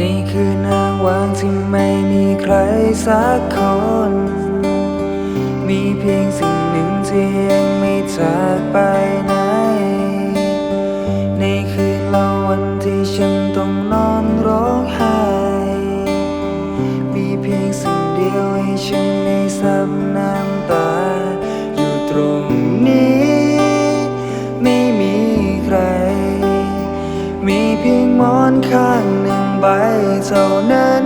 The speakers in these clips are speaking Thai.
นี่คือนางวางที่ไม่มีใครสักคน มีเพียงสิ่งหนึ่งที่ยังไม่จากไปนใได้ซับน้ำตา อยู่ตรงนี้ ไม่มีใคร มีเพียงหมอนข้างหนึ่งใบเท่านั้น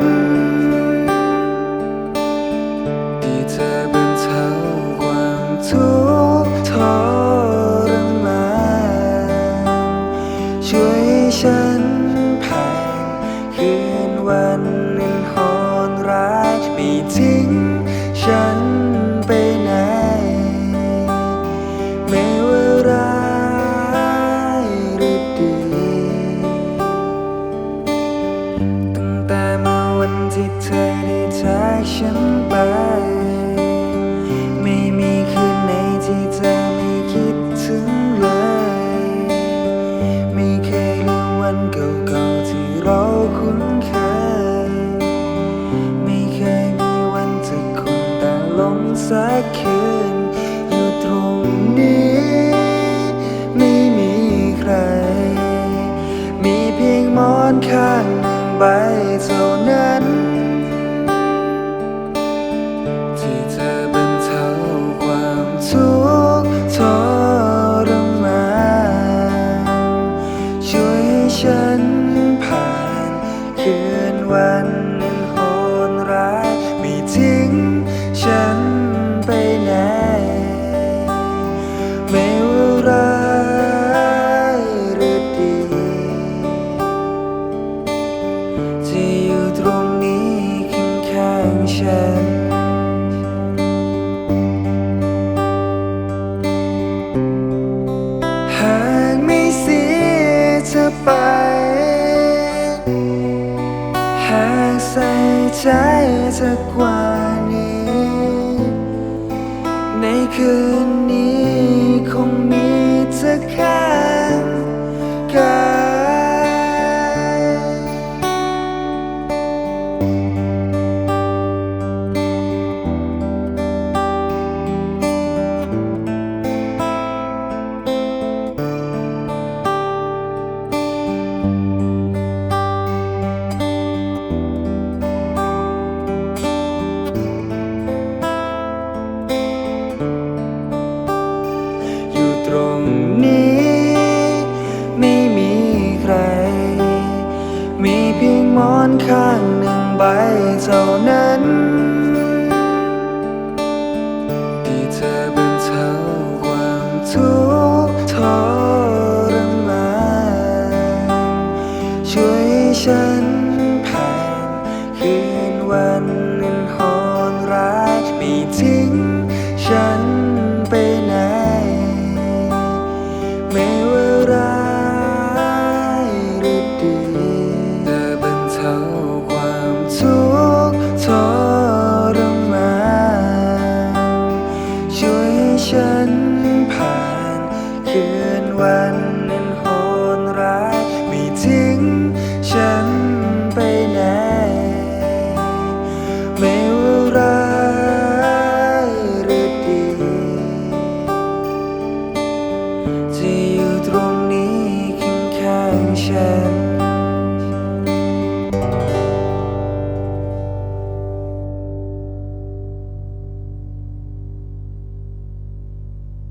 ที่เธอบรรเทาความทุกข์ทรมานช่วยให้ฉันผ่านคืนวันนั้นโหดร้ายไม่ทิ้ ที่เธอได้จากฉันไป ไม่มีคืนไหนที่เธอไม่คิดถึงเลย ไม่เคยลืมวันเก่าๆที่เราคุ้นเคย ไม่เคยมีวันจะคงแต่ลงสักคืน ใจเธอกว่านี้ ในคืนนี้ หนึ่